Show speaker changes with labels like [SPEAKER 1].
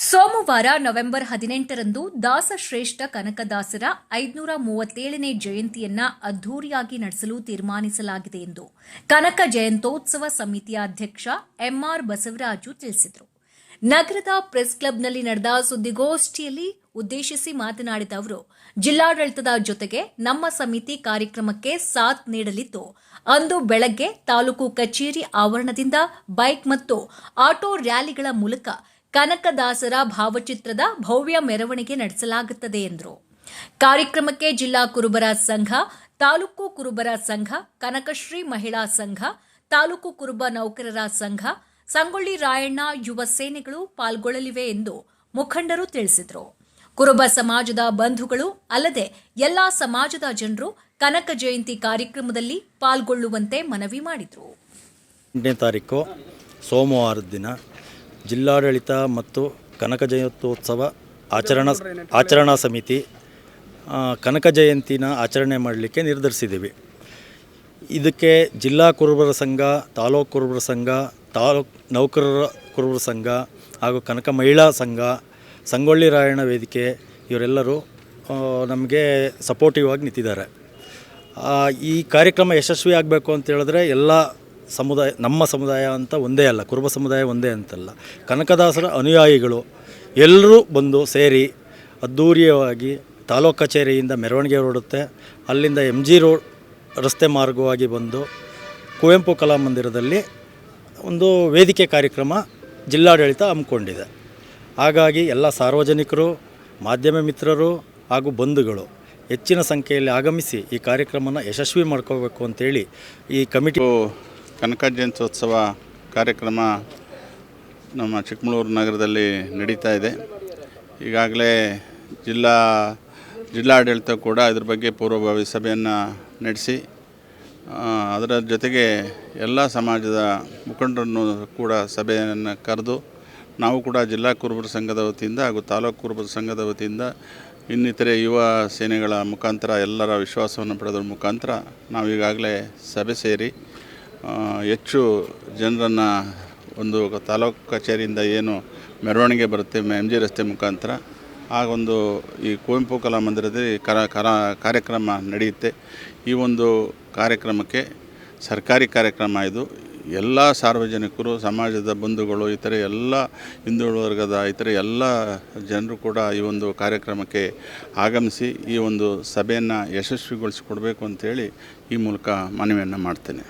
[SPEAKER 1] ಸೋಮವಾರ ನವೆಂಬರ್ ಹದಿನೆಂಟರಂದು ದಾಸಶ್ರೇಷ್ಠ ಕನಕದಾಸರ ಐದುನೂರ ಮೂವತ್ತೇಳನೇ ಜಯಂತಿಯನ್ನ ಅದ್ದೂರಿಯಾಗಿ ನಡೆಸಲು ತೀರ್ಮಾನಿಸಲಾಗಿದೆ ಎಂದು ಕನಕ ಜಯಂತೋತ್ಸವ ಸಮಿತಿಯ ಅಧ್ಯಕ್ಷ ಎಂಆರ್ ಬಸವರಾಜು ತಿಳಿಸಿದರು. ನಗರದ ಪ್ರೆಸ್ ಕ್ಲಬ್ನಲ್ಲಿ ನಡೆದ ಸುದ್ದಿಗೋಷ್ಠಿಯಲ್ಲಿ ಉದ್ದೇಶಿಸಿ ಮಾತನಾಡಿದ ಅವರು, ಜಿಲ್ಲಾಡಳಿತದ ಜೊತೆಗೆ ನಮ್ಮ ಸಮಿತಿ ಕಾರ್ಯಕ್ರಮಕ್ಕೆ ಸಾಥ್ ನೀಡಲಿದ್ದು, ಅಂದು ಬೆಳಗ್ಗೆ ತಾಲೂಕು ಕಚೇರಿ ಆವರಣದಿಂದ ಬೈಕ್ ಮತ್ತು ಆಟೋ ರ್ಯಾಲಿಗಳ ಮೂಲಕ ಕನಕದಾಸರ ಭಾವಚಿತ್ರದ ಭವ್ಯ ಮೆರವಣಿಗೆ ನಡೆಸಲಾಗುತ್ತದೆ ಎಂದರು. ಕಾರ್ಯಕ್ರಮಕ್ಕೆ ಜಿಲ್ಲಾ ಕುರುಬರ ಸಂಘ, ತಾಲೂಕು ಕುರುಬರ ಸಂಘ, ಕನಕಶ್ರೀ ಮಹಿಳಾ ಸಂಘ, ತಾಲೂಕು ಕುರುಬ ನೌಕರರ ಸಂಘ, ಸಂಗೊಳ್ಳಿ ರಾಯಣ್ಣ ಯುವ ಸೇನೆಗಳು ಪಾಲ್ಗೊಳ್ಳಲಿವೆ ಎಂದು ಮುಖಂಡರು ತಿಳಿಸಿದರು. ಕುರುಬ ಸಮಾಜದ ಬಂಧುಗಳು ಅಲ್ಲದೆ ಎಲ್ಲಾ ಸಮಾಜದ ಜನರು ಕನಕ ಜಯಂತಿ ಕಾರ್ಯಕ್ರಮದಲ್ಲಿ ಪಾಲ್ಗೊಳ್ಳುವಂತೆ ಮನವಿ ಮಾಡಿದರು.
[SPEAKER 2] ಎಂಟನೇ ತಾರೀಕು ಸೋಮವಾರದ ದಿನ ಜಿಲ್ಲಾಡಳಿತ ಮತ್ತು ಕನಕ ಜಯಂತ್ಯೋತ್ಸವ ಆಚರಣಾ ಆಚರಣಾ ಸಮಿತಿ ಕನಕ ಜಯಂತಿನ ಆಚರಣೆ ಮಾಡಲಿಕ್ಕೆ ನಿರ್ಧರಿಸಿದ್ದೀವಿ. ಇದಕ್ಕೆ ಜಿಲ್ಲಾ ಕುರುಬರ ಸಂಘ, ತಾಲೂಕು ಕುರುಬರ ಸಂಘ, ತಾಲೂಕು ನೌಕರರ ಕುರುಬರ ಸಂಘ ಹಾಗೂ ಕನಕ ಮಹಿಳಾ ಸಂಘ, ಸಂಗೊಳ್ಳಿ ರಾಯಣ್ಣ ವೇದಿಕೆ ಇವರೆಲ್ಲರೂ ನಮಗೆ ಸಪೋರ್ಟಿವ್ ಆಗಿ ನಿಂತಿದ್ದಾರೆ. ಈ ಕಾರ್ಯಕ್ರಮ ಯಶಸ್ವಿ ಆಗಬೇಕು ಅಂತ ಹೇಳಿದ್ರೆ ಎಲ್ಲ ಸಮುದಾಯ, ನಮ್ಮ ಸಮುದಾಯ ಅಂತ ಒಂದೇ ಅಲ್ಲ, ಕುರುಬ ಸಮುದಾಯ ಒಂದೇ ಅಂತಲ್ಲ. ಕನಕದಾಸರ ಅನುಯಾಯಿಗಳು ಎಲ್ಲರೂ ಬಂದು ಸೇರಿ ಅದ್ಧೂರಿಯವಾಗಿ ತಾಲೂಕು ಕಚೇರಿಯಿಂದ ಮೆರವಣಿಗೆ ಹೊರಡುತ್ತೆ. ಅಲ್ಲಿಂದ ಎಂ ಜಿ ರೋಡ್ ರಸ್ತೆ ಮಾರ್ಗವಾಗಿ ಬಂದು ಕುವೆಂಪು ಕಲಾಮಂದಿರದಲ್ಲಿ ಒಂದು ವೇದಿಕೆ ಕಾರ್ಯಕ್ರಮ ಜಿಲ್ಲಾಡಳಿತ ಹಮ್ಮಿಕೊಂಡಿದೆ. ಹಾಗಾಗಿ ಎಲ್ಲ ಸಾರ್ವಜನಿಕರು, ಮಾಧ್ಯಮ ಮಿತ್ರರು ಹಾಗೂ ಬಂಧುಗಳು ಹೆಚ್ಚಿನ ಸಂಖ್ಯೆಯಲ್ಲಿ ಆಗಮಿಸಿ ಈ ಕಾರ್ಯಕ್ರಮನ ಯಶಸ್ವಿ ಮಾಡ್ಕೋಬೇಕು ಅಂತೇಳಿ ಈ ಕಮಿಟಿ
[SPEAKER 3] ಕನಕ ಜಯಂತ್ಯೋತ್ಸವ ಕಾರ್ಯಕ್ರಮ ನಮ್ಮ ಚಿಕ್ಕಮಗಳೂರು ನಗರದಲ್ಲಿ ನಡೀತಾ ಇದೆ. ಈಗಾಗಲೇ ಜಿಲ್ಲಾ ಜಿಲ್ಲಾಡಳಿತ ಕೂಡ ಇದ್ರ ಬಗ್ಗೆ ಪೂರ್ವಭಾವಿ ಸಭೆಯನ್ನು ನಡೆಸಿ ಅದರ ಜೊತೆಗೆ ಎಲ್ಲ ಸಮಾಜದ ಮುಖಂಡರನ್ನು ಕೂಡ ಸಭೆಯನ್ನು ಕರೆದು, ನಾವು ಕೂಡ ಜಿಲ್ಲಾ ಕುರುಬರ ಸಂಘದ ವತಿಯಿಂದ ಹಾಗೂ ತಾಲೂಕು ಕುರುಬರ ಸಂಘದ ವತಿಯಿಂದ ಇನ್ನಿತರೆ ಯುವ ಸೇನೆಗಳ ಮುಖಾಂತರ, ಎಲ್ಲರ ವಿಶ್ವಾಸವನ್ನು ಪಡೆದ್ರ ಮುಖಾಂತರ ನಾವು ಈಗಾಗಲೇ ಸಭೆ ಸೇರಿ ಹೆಚ್ಚು ಜನರನ್ನು ಒಂದು ತಾಲೂಕು ಕಚೇರಿಯಿಂದ ಏನು ಮೆರವಣಿಗೆ ಬರುತ್ತೆ ಎಂ ಜಿ ರಸ್ತೆ ಮುಖಾಂತರ ಆಗೊಂದು ಈ ಕುವೆಂಪು ಕಲಾಮಂದಿರದಲ್ಲಿ ಕರ ಕರ, ಕಾರ್ಯಕ್ರಮ ನಡೆಯುತ್ತೆ. ಈ ಒಂದು ಕಾರ್ಯಕ್ರಮಕ್ಕೆ ಸರ್ಕಾರಿ ಕಾರ್ಯಕ್ರಮ ಇದು. ಎಲ್ಲ ಸಾರ್ವಜನಿಕರು, ಸಮಾಜದ ಬಂಧುಗಳು, ಇತರೆ ಎಲ್ಲ ಹಿಂದುಳಿದ ವರ್ಗದ, ಇತರೆ ಎಲ್ಲ ಜನರು ಕೂಡ ಈ ಒಂದು ಕಾರ್ಯಕ್ರಮಕ್ಕೆ ಆಗಮಿಸಿ ಈ ಒಂದು ಸಭೆಯನ್ನು ಯಶಸ್ವಿಗೊಳಿಸಿಕೊಡ್ಬೇಕು ಅಂತೇಳಿ ಈ ಮೂಲಕ ಮನವಿಯನ್ನು ಮಾಡ್ತೇನೆ.